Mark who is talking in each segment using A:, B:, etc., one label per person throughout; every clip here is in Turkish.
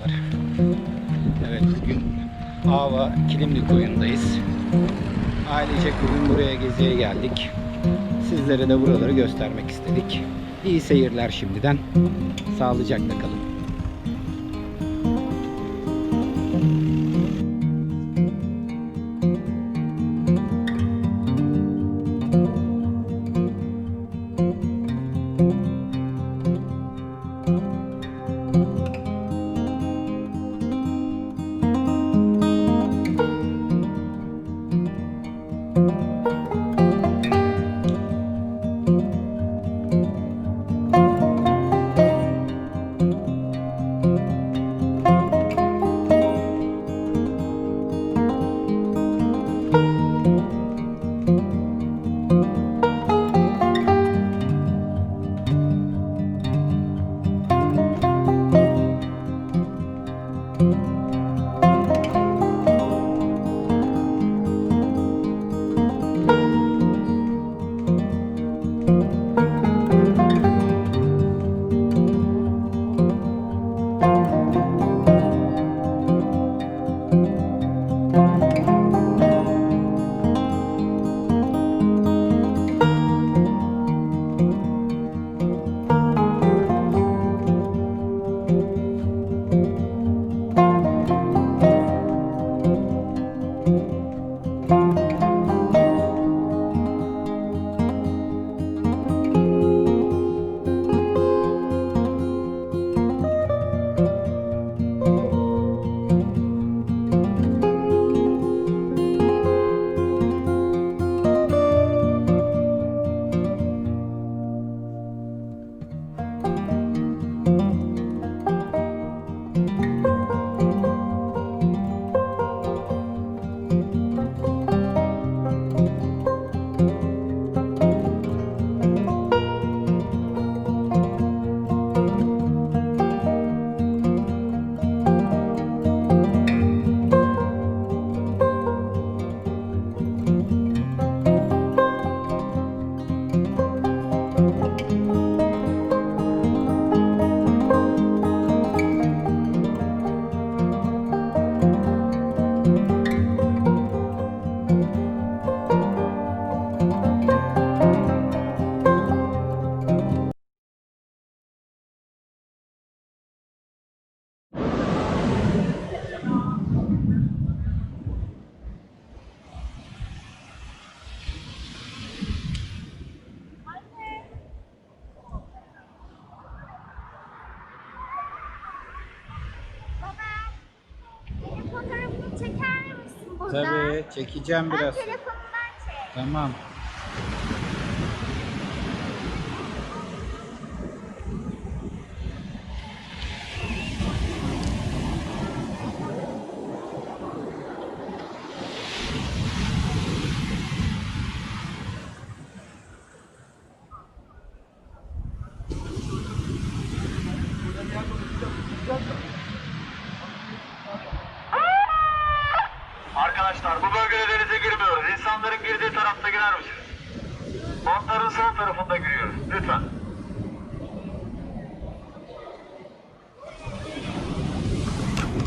A: arkadaşlar. Evet bugün Ava Kilimli koyundayız. Ailecek bugün buraya geziye geldik. Sizlere de buraları göstermek istedik. İyi seyirler şimdiden. Sağlıcakla kalın. Çekeceğim biraz.
B: Ben telefonumdan çek.
A: Tamam.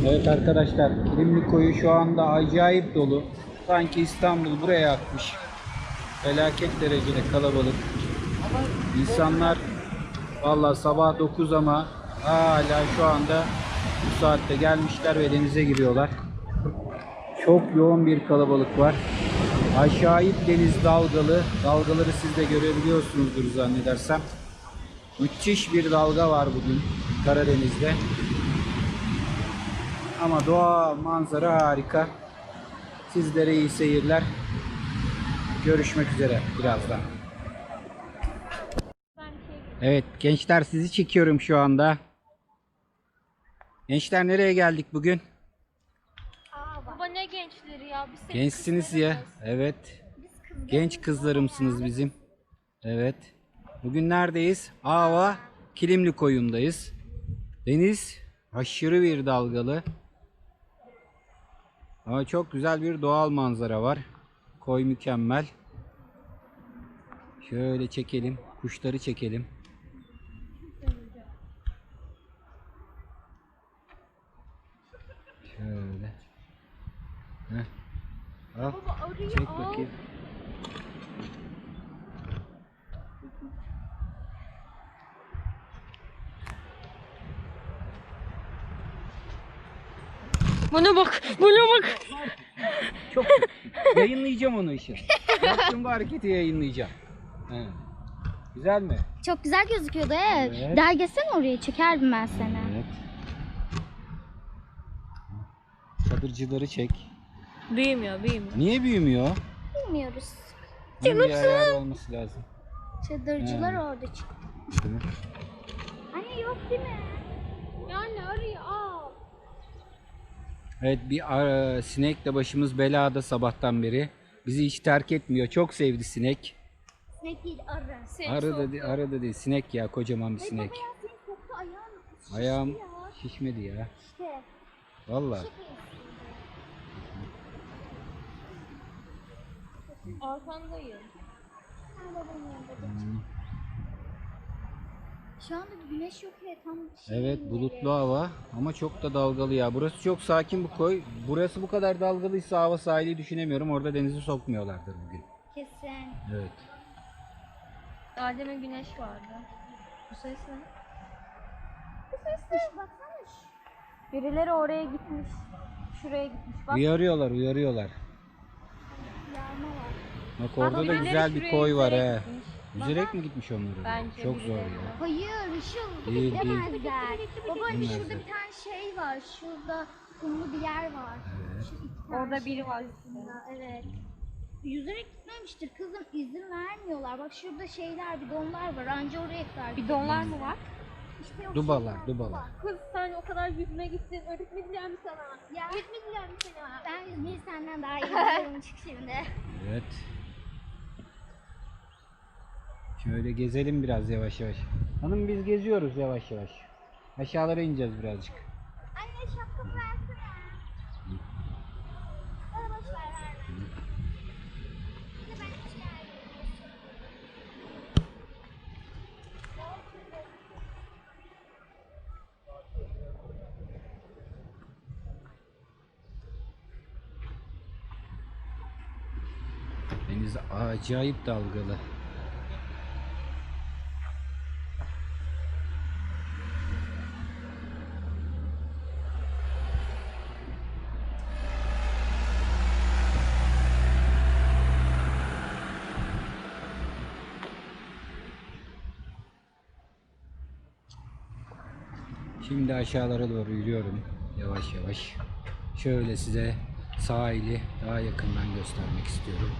A: Evet arkadaşlar Kilimli koyu şu anda acayip dolu. Sanki İstanbul buraya akmış. Felaket derecede kalabalık. İnsanlar valla sabah 9 ama hala şu anda bu saatte gelmişler ve denize giriyorlar. Çok yoğun bir kalabalık var. Acayip deniz dalgalı. Dalgaları siz de görebiliyorsunuzdur zannedersem. Müthiş bir dalga var bugün Karadeniz'de. Ama doğa manzara harika. Sizlere iyi seyirler. Görüşmek üzere birazdan. Evet gençler sizi çekiyorum şu anda. Gençler nereye geldik bugün?
B: Baba ne gençleri ya? Biz senin
A: Gençsiniz ya. Evet. Genç kızlarımsınız bizim. Evet. Bugün neredeyiz? Ava Kilimli koyundayız. Deniz aşırı bir dalgalı. Ama çok güzel bir doğal manzara var. Koy mükemmel. Şöyle çekelim. Kuşları çekelim. Al.
B: Baba arıyı
A: Çek
B: al.
A: bakayım.
B: Bana bak, bana bak.
A: Çok yayınlayacağım onu işin. Yaptığım bu hareketi yayınlayacağım. He. Güzel mi?
C: Çok güzel gözüküyordu evet. Gelsene oraya çekerdim ben seni.
A: Evet. Çadırcıları çek.
B: Büyümüyor, büyümüyor.
A: Niye büyümüyor?
C: Bilmiyoruz.
A: Bunun bir ayarı olması lazım.
C: Çadırcılar
A: Hmm.
C: orada çıktı.
A: Değil mi?
C: Anne yok değil mi?
B: Yani arıyı al.
A: Evet bir ara, sinekle başımız belada sabahtan beri. Bizi hiç terk etmiyor. Çok sevdi sinek.
C: Sinek değil arı.
B: Seni
A: Arı da, değil, arı da değil. Sinek ya kocaman bir sinek.
C: Baba ya senin koktu ayağın şişti
A: Ayağım
C: ya.
A: şişmedi ya.
C: İşte.
A: Vallahi.
B: Arkandayım.
C: Sen babanın yanında geç. Şu anda güneş yok ya tam şey
A: Evet bulutlu hava ama çok da dalgalı ya. Burası çok sakin bu koy. Burası bu kadar dalgalıysa hava sahili düşünemiyorum. Orada denizi sokmuyorlardır bugün.
C: Kesin.
A: Evet.
B: Daha demin güneş vardı. Bu ses ne?
C: Bu ses ne? Baksana.
B: Birileri oraya gitmiş. Şuraya gitmiş. Bak.
A: Uyarıyorlar uyarıyorlar.
C: Yağma var.
A: Bak orada da güzel bir koy var he.
B: gitmiş.
A: Yüzerek mi gitmiş onları?
B: Bence
A: Çok zor ya.
C: Hayır ışıl
A: Değil.
C: Baba hani şurada bir tane şey var. Şurada kumlu bir yer var. Şu iki tane
B: Orada
C: şey
B: biri var.
C: arasında, Evet. Yüzerek gitmemiştir kızım izin vermiyorlar. Bak şurada şeyler bidonlar var anca oraya kadar.
B: Bidonlar mı var?
C: İşte o
A: Dubalar,
C: şeyler,
A: dubalar.
B: Kız sen o kadar yüzmeye gittin. Öğretmediler mi sana?
C: Ya
B: Öğretmediler mi sana?
C: ben yüzmeyi senden daha iyi biliyorum çık şimdi.
A: Evet. Şöyle gezelim biraz yavaş yavaş. Hanım biz geziyoruz yavaş yavaş. Aşağılara ineceğiz birazcık.
C: Anne şapkamı versene. Bana boş ver verme. Bir de ben hiç geldim.
A: Deniz acayip dalgalı. Şimdi aşağılara doğru yürüyorum yavaş yavaş. Şöyle size sahili daha yakından göstermek istiyorum.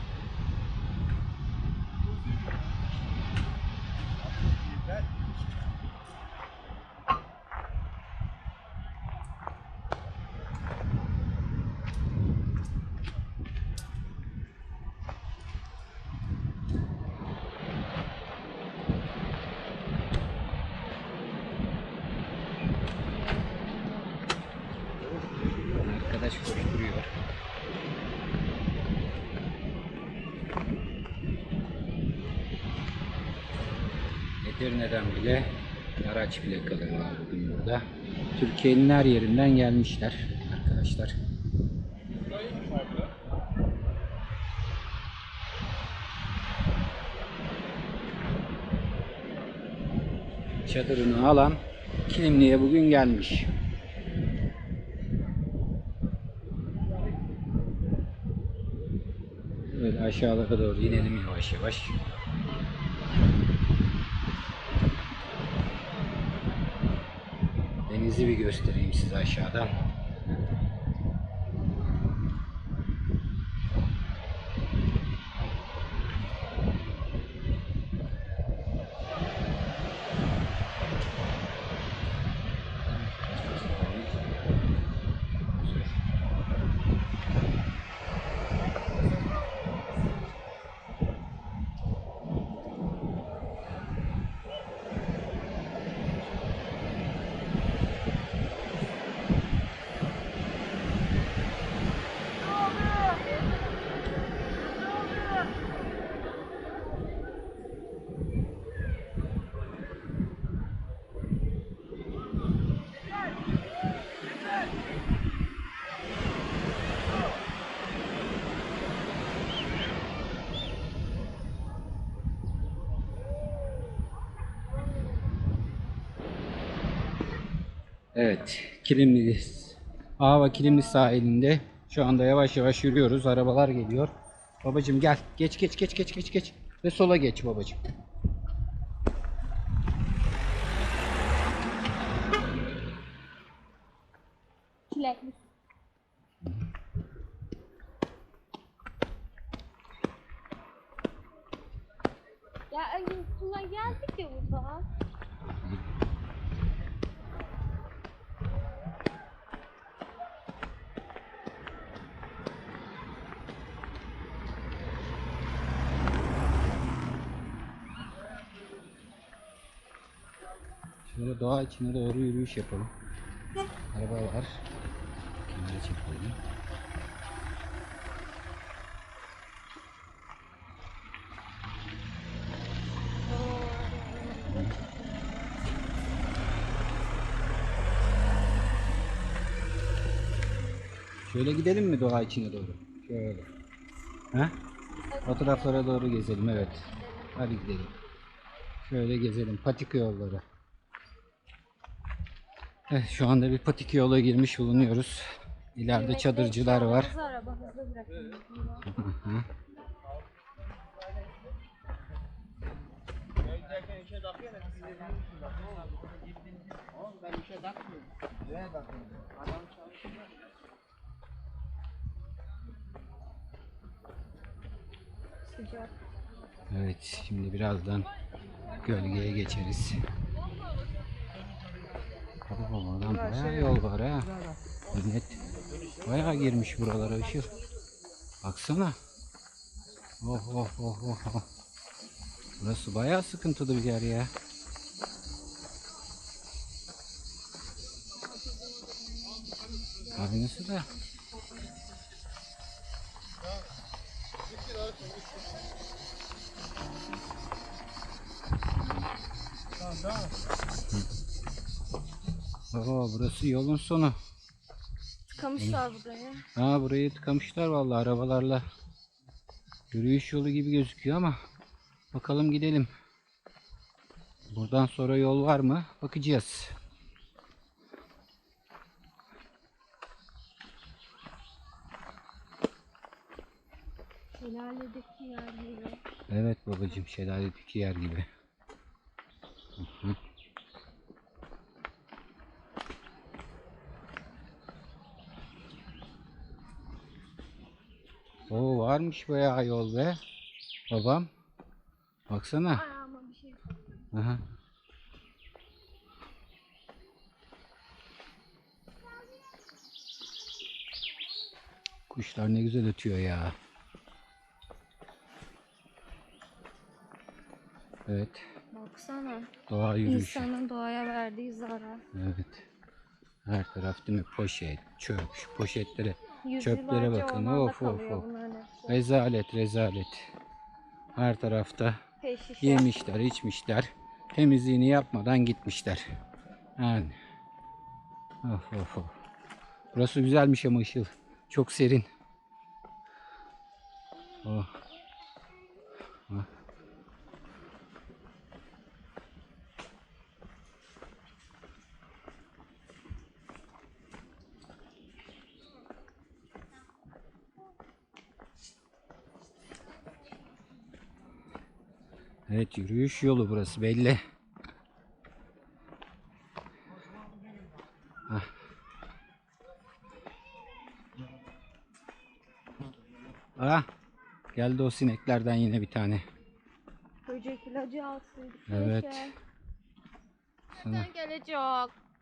A: Arkadaş koşturuyor. Edirne'den bile araç plakaları var bugün burada. Türkiye'nin her yerinden gelmişler arkadaşlar. Çadırını alan Kilimli'ye bugün gelmiş. Böyle aşağılara doğru inelim yavaş yavaş. Denizi bir göstereyim size aşağıdan. Evet, Kilimli, Ava Kilimli sahilinde şu anda yavaş yavaş yürüyoruz. Arabalar geliyor. Babacım gel. Geç geç geç geç geç geç. Ve sola geç babacım.
B: Çilekli. Ya önce Sula geldik ya buradan.
A: Şöyle doğa içine doğru yürüyüş yapalım. Araba var. Kenara çekelim. Şöyle gidelim mi doğa içine doğru? Şöyle. Ha? O taraflara doğru gezelim evet. Hadi gidelim. Şöyle gezelim. Patika yolları. Evet, şu anda bir patika yola girmiş bulunuyoruz. İleride çadırcılar var.
B: Araba hızlı bırakın.
A: Evet, şimdi birazdan gölgeye geçeriz. Oo, oradan bayağı yol var ha. Net. Bayağı girmiş buralara ışıl. Baksana. Oh oh oh oh. oh. Burası bayağı sıkıntılı bir yer ya. Aynısı da. Oo, burası yolun sonu.
B: Tıkamışlar buraya.
A: Ha burayı tıkamışlar vallahi arabalarla. Yürüyüş yolu gibi gözüküyor ama bakalım gidelim. Buradan sonra yol var mı? Bakacağız.
B: Şelaledeki yer gibi.
A: Evet babacığım şelaledeki yer gibi. Hı hı. Oo varmış bayağı yol be. Babam. Baksana.
B: Ayağıma bir şey.
A: Aha. Kuşlar ne güzel ötüyor ya. Evet.
B: Baksana.
A: Doğa yürüyüşü.
B: İnsanın doğaya verdiği zarar.
A: Evet. Her taraf değil mi? Poşet, çöp. Şu poşetlere, çöplere bakın. Of of of.
B: hepsi.
A: Rezalet, rezalet. Her tarafta yemişler, içmişler. Temizliğini yapmadan gitmişler. Yani. Of of of. Burası güzelmiş ama ışıl. Çok serin. Oh. Evet yürüyüş yolu burası belli. Hah. Ah, geldi o sineklerden yine bir tane.
B: Böcek ilacı alsaydık.
A: Evet.
B: keşke.
A: Sana.
B: Nereden gelecek?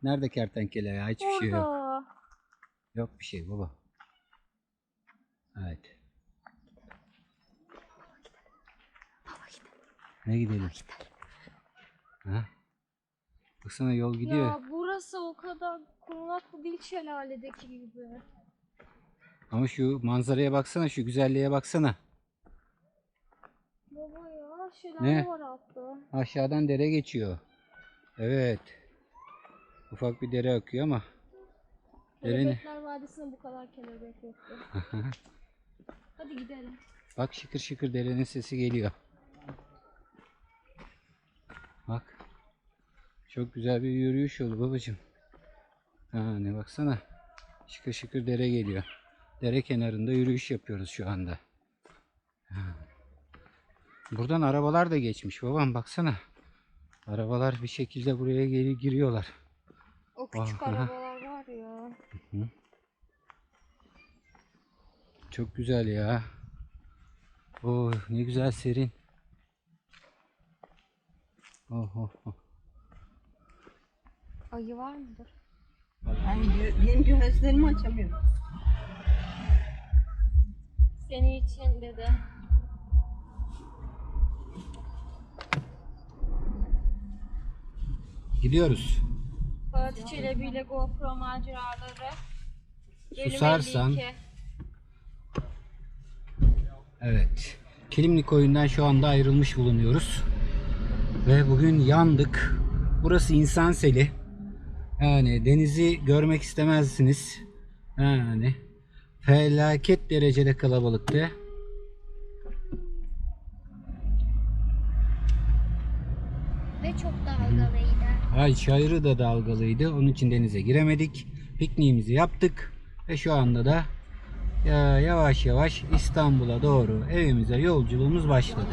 A: Nerede kertenkele ya? Hiçbir şey yok.
B: Orada.
A: Yok bir şey baba. Evet. Ne gidelim? Ha? Baksana yol gidiyor.
B: Ya burası o kadar korunaklı değil şelaledeki gibi.
A: Ama şu manzaraya baksana, şu güzelliğe baksana.
B: Baba ya şelale
A: Ne?
B: var altta.
A: Aşağıdan dere geçiyor. Evet. Ufak bir dere akıyor ama. Derenin.
B: Kelebekler Vadisi'nde bu kadar kelebek yoktu. Hadi gidelim.
A: Bak şıkır şıkır derenin sesi geliyor. Çok güzel bir yürüyüş yolu babacığım. Ha ne baksana. Şıkır şıkır dere geliyor. Dere kenarında yürüyüş yapıyoruz şu anda. Ha. Buradan arabalar da geçmiş babam baksana. Arabalar bir şekilde buraya geri giriyorlar.
B: O küçük
A: Aha.
B: arabalar var ya.
A: Çok güzel ya. Oh ne güzel serin. Oh, oh, oh.
B: Ayı var mıdır?
D: Ben gö- benim gözlerimi açamıyorum.
B: Senin için dede.
A: Gidiyoruz.
B: Fatih Çelebi ile GoPro maceraları. Bölüm
A: Susarsan
B: 52.
A: Evet. Kilimli koyundan şu anda ayrılmış bulunuyoruz. Ve bugün yandık. Burası insan seli. Yani denizi görmek istemezsiniz. Yani felaket derecede kalabalıktı.
C: Ve çok dalgalıydı.
A: Ay çayırı da dalgalıydı. Onun için denize giremedik. Pikniğimizi yaptık. Ve şu anda da ya yavaş yavaş İstanbul'a doğru evimize yolculuğumuz başladı.